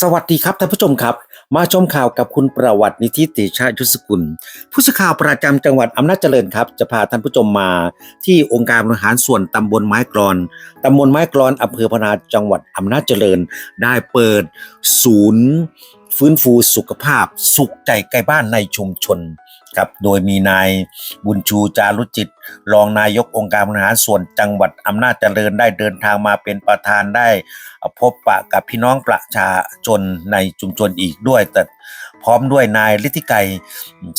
สวัสดีครับท่านผู้ชมครับ มาชมข่าวกับคุณประวัตินิติเตชายุสกุล ผู้สื่อข่าวประจำจังหวัดอำนาจเจริญครับ จะพาท่านผู้ชมมาที่องค์การบริหารส่วนตำบลไม้กรอนตำบลไม้กรอนอำเภอพนาจังหวัดอำนาจเจริญ ได้เปิดศูนย์ ฟื้นฟูสุขภาพ สุขใจใกล้บ้านในชุมชน ครับ โดยมีนายบุญชูจารุจิต รองนายกองค์การบริหารส่วนจังหวัดอำนาจเจริญได้เดินทางมาเป็นประธานได้พบปะกับพี่น้องประชาชนในชุมชนอีกด้วย แต่พร้อมด้วยนายฤทธิไกร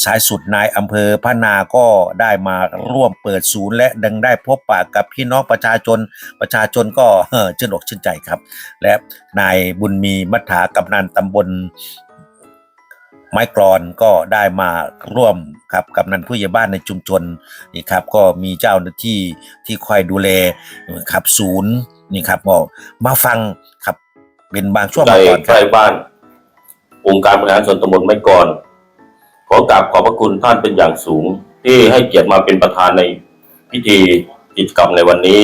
สายสุดนายอำเภอพะนาก็ได้มาร่วมเปิดศูนย์ และดังได้พบปะกับพี่น้องประชาชน ประชาชนก็เชื่นอกชื่นใจครับ และนายบุญมีมัฐากำนันตำบล ไม้กรอนก็ได้มาร่วมครับกำนันผู้ใหญ่บ้านในชุมชนนี่ครับก็มีเจ้าหน้าที่ที่คอยดูแลครับศูนย์นี่ครับก็มาฟังครับเป็นบางช่วงใกล้บางตอนคใกรับล้บ้าน องค์การบริหารส่วนตำบลไม้กรขอกราบขอบพระคุณท่านเป็นอย่างสูง ที่ให้เกียรติมาเป็นประธานในพิธีกิจกรรมในวันนี้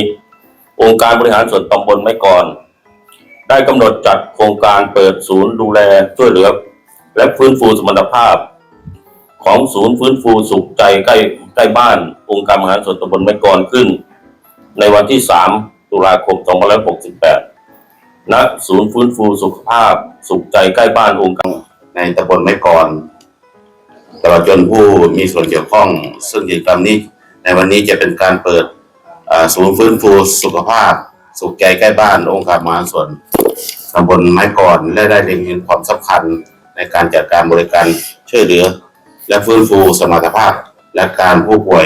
องค์การบริหารส่วนตำบลไม้กรได้กำหนดจัดโครงการเปิดศูนย์ดูแลช่วยเหลือ และฟื้นฟูสมรรถภาพ ของศูนย์ฟื้นฟูสุขใจใกล้ใกล้บ้านองค์การบริหารส่วนตำบลไม้กรขึ้น ในวันที่ 3 ตุลาคม 2568 ณ ศูนย์ฟื้นฟูสุขภาพ สุขใจใกล้บ้านองค์การในตำบลไม้กรตลอดจนผู้มีส่วนเกี่ยวข้อง ซึ่งกิจกรรมนี้ ในวันนี้จะเป็นการเปิดศูนย์ฟื้นฟูสุขภาพ สุขใจใกล้บ้านองค์การมหาส่วนตำบลไม้กรและได้เล็งเห็นความสำคัญ ในการจัดการบริการช่วยเหลือ และฟื้นฟูสมรรถภาพ และการผู้ป่วย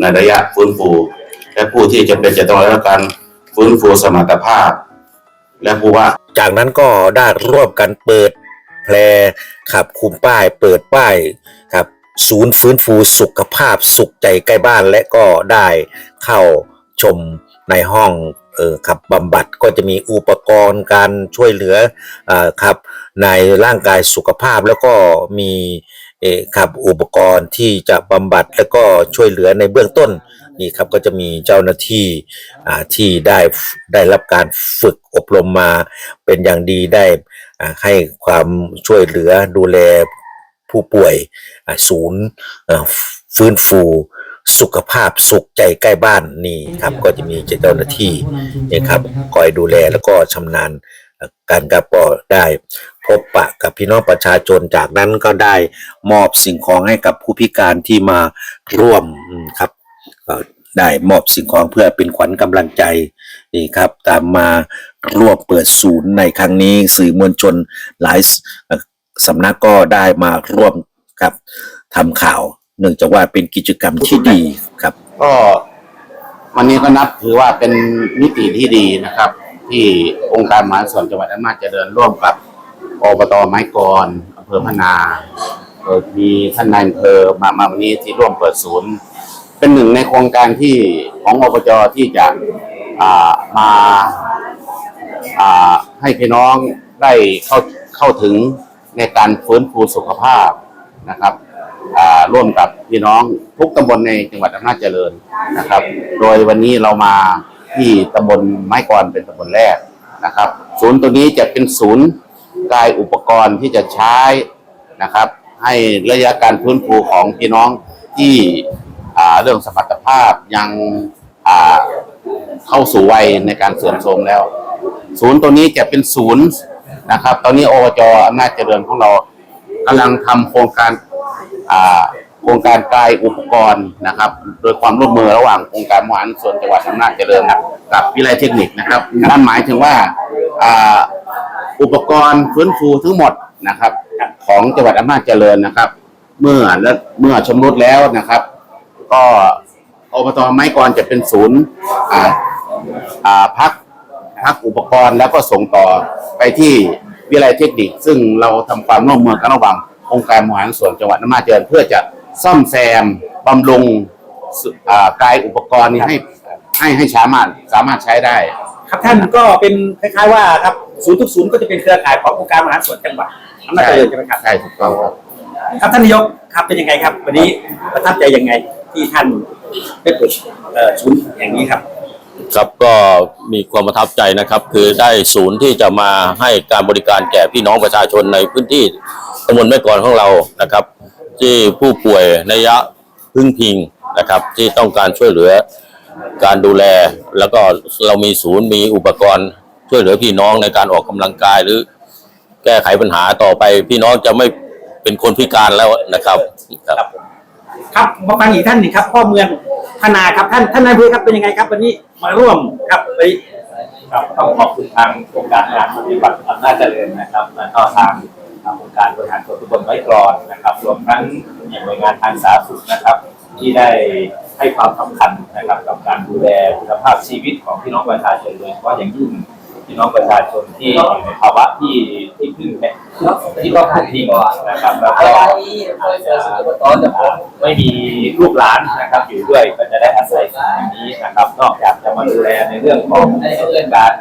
ในระยะฟื้นฟู และผู้ที่จะเป็นจะต้องได้รับการฟื้นฟูสมรรถภาพ และผู้ว่า จากนั้นก็ได้ร่วมกันเปิดแพรขับคุมป้าย เปิดป้ายครับศูนย์ฟื้นฟูสุขภาพสุขใจใกล้บ้านและก็ได้เข้าชมในห้อง เออครับบำบัดก็จะมีอุปกรณ์การช่วยเหลืออ่าครับในร่างกายสุขภาพแล้วก็มีเออครับอุปกรณ์ที่จะบำบัดแล้วก็ช่วยเหลือในเบื้องต้นนี่ครับก็จะมีเจ้าหน้าที่อ่าที่ได้ได้รับการฝึกอบรมมาเป็นอย่างดีได้อ่าให้ความช่วยเหลือดูแลผู้ป่วยศูนย์ฟื้นฟู สุขภาพสุขใจใกล้บ้านนี่ครับก็จะมีเจ้าหน้าที่นะครับคอยดูแลแล้วก็ชำนาญเอ่อการกับก็ได้พบปะกับพี่น้องประชาชนจากนั้นก็ได้มอบสิ่งของให้กับผู้พิการที่มาร่วมอืมครับก็ได้มอบสิ่งของเพื่อเป็นขวัญกำลังใจนี่ครับ ตามมาร่วมเปิดศูนย์ในครั้งนี้สื่อมวลชนหลายสเอ่อสำนักก็ได้มาร่วมกับทำข่าว เนื่องจากว่าเป็นกิจกรรมที่ดีครับก็วันนี้ก็นับถือว่าเป็นมิติที่ดีนะครับ ที่องค์การมหาส่วนจังหวัดอำนาจเจริญร่วมกับอบตไม้กรอำเภอพนาเมีท่านนายอำเภอมามาวันนี้ที่ร่วมเปิดศูนย์ เป็นหนึ่งในโครงการที่ของอบจที่จะามาาให้พี่น้องได้เข้าเข้าถึงในการฟื้นฟูสุขภาพนะครับ ร่วมกับพี่น้องทุกตำบลในจังหวัดอำนาจเจริญนะครับ โดยวันนี้เรามาที่ตำบลไม้กรเป็นตำบลแรกนะครับ ศูนย์ตัวนี้จะเป็นศูนย์กายอุปกรณ์ที่จะใช้นะครับ ให้ระยะการฟื้นฟูของพี่น้องที่เรื่องสมรรถภาพยังเข้าสู่วัยในการเสื่อมโทรมแล้ว ศูนย์ตัวนี้จะเป็นศูนย์นะครับ ตอนนี้อบจอำนาจเจริญของเรากำลังทำโครงการ โครงการกายอุปกรณ์นะครับ โดยความร่วมมือระหว่างองค์การมหาส่วนจังหวัดอำนาจเจริญกับวิทยาลัยเทคนิคนะครับนั่นหมายถึงว่าอุปกรณ์ฟื้นฟูทั้งหมดนะครับ ของจังหวัดอำนาจเจริญนะครับ เมื่อและเมื่อชำรุดแล้วนะครับ ก็อบตไม้กรจะเป็นศูนย์พักพักอุปกรณ์แล้วก็ส่งต่อไปที่วิทยาลัยเทคนิค ซึ่งเราทำความร่วมมือกันระหว่าง องค์การบริหารส่วนจังหวัดอำนาจเจริญเพื่อจะซ่อมแซมบำรุงสุอ่ากายอุปกรณ์นี้ให้ให้ให้สามารถสามารถใช้ได้ ครับท่านก็เป็นคล้ายๆว่าครับศูนย์ทุกศูนย์ก็จะเป็นเครือข่ายขององค์การมหาส่วนจังหวัดอำนาจเจริญใช่ไหมครับ ใช่ถูกต้องครับครับท่านนายกครับเป็นยังไงครับ วันนี้ประทับใจยังไงที่ท่านได้เปิดเอ่อศูนย์แห่งนี้ครับ ครับก็มีความประทับใจนะครับ คือได้ศูนย์ที่จะมาให้การบริการแก่พี่น้องประชาชนในพื้นที่ตำบลแม่กลอนของเรานะครับ ที่ผู้ป่วยในยะพึ่งพิงนะครับ ที่ต้องการช่วยเหลือการดูแล แล้วก็เรามีศูนย์มีอุปกรณ์ช่วยเหลือพี่น้องในการออกกำลังกายหรือแก้ไขปัญหาต่อไป พี่น้องจะไม่เป็นคนพิการแล้วนะครับครับ ครับมาฟังอีกท่านหนึ่งครับพ่อเมืองธนาครับท่านท่านนายอำเภอครับเป็นยังไงครับ วันนี้มาร่วมครับไปครับต้องขอบคุณทางโครงการงานปฏิบัติอำนาจเจริญนะครับแล้วก็ทางองค์การบริหารส่วนตำบลไม้กรอนนะครับรวมทั้งหน่วยงานทางสาธารณสุขนะครับ ที่ได้ให้ความสำคัญนะครับกับการดูแลคุณภาพชีวิตของพี่น้องประชาชนโดยเฉพาะอย่างยิ่ง พี่น้องประชาชนที่อยู่ในภาวะที่ที่พึ่งแม่ที่ต้องพึ่งพิงนะครับแล้วก็ไม่มีลูกหลานนะครับอยู่ด้วยก็จะได้อาศัยสิ่งอย่างนี้นะครับ นอกจากจะมาดูแลในเรื่องของเรื่องการ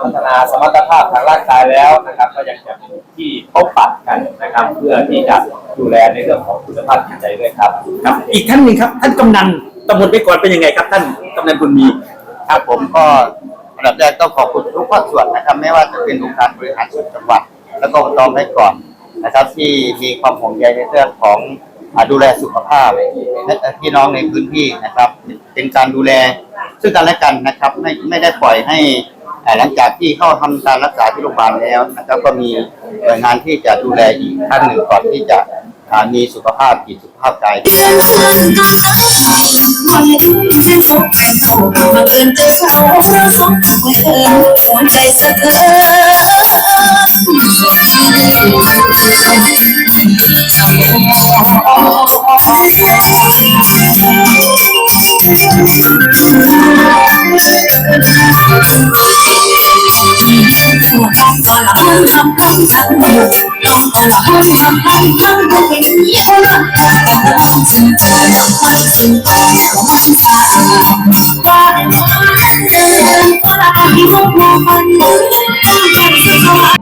พัฒนาสมรรถภาพทางร่างกายแล้วนะครับก็ยังจะเป็นที่พบปะกันนะครับ เพื่อที่จะดูแลในเรื่องของคุณภาพจิตใจด้วยครับครับ อีกท่านหนึ่งครับ ท่านกำนันตำบลไปก่อนเป็นยังไงครับ ท่านกำนันบุญมีครับผมก็ อันดับแรกต้องขอบคุณทุกภาคส่วนนะครับ ไม่ว่าจะเป็นองค์การบริหารส่วนจังหวัด แล้วก็ตองให้ก่อนนะครับ ที่มีความห่วงใยในเรื่องของดูแลสุขภาพและพี่น้องในพื้นที่นะครับ เป็นการดูแลซึ่งกันและกันนะครับ ไม่ไม่ได้ปล่อยให้หลังจากที่เข้าทำการรักษาที่โรงพยาบาลแล้วนะครับ ก็มีหน่วยงานที่จะดูแลอีกท่านหนึ่งก่อนที่จะมีสุขภาพจิตสุขภาพกาย มาเกินจะเศร้าเพราะสองคนเอิญหัวใจสะเทือน เดินก็ล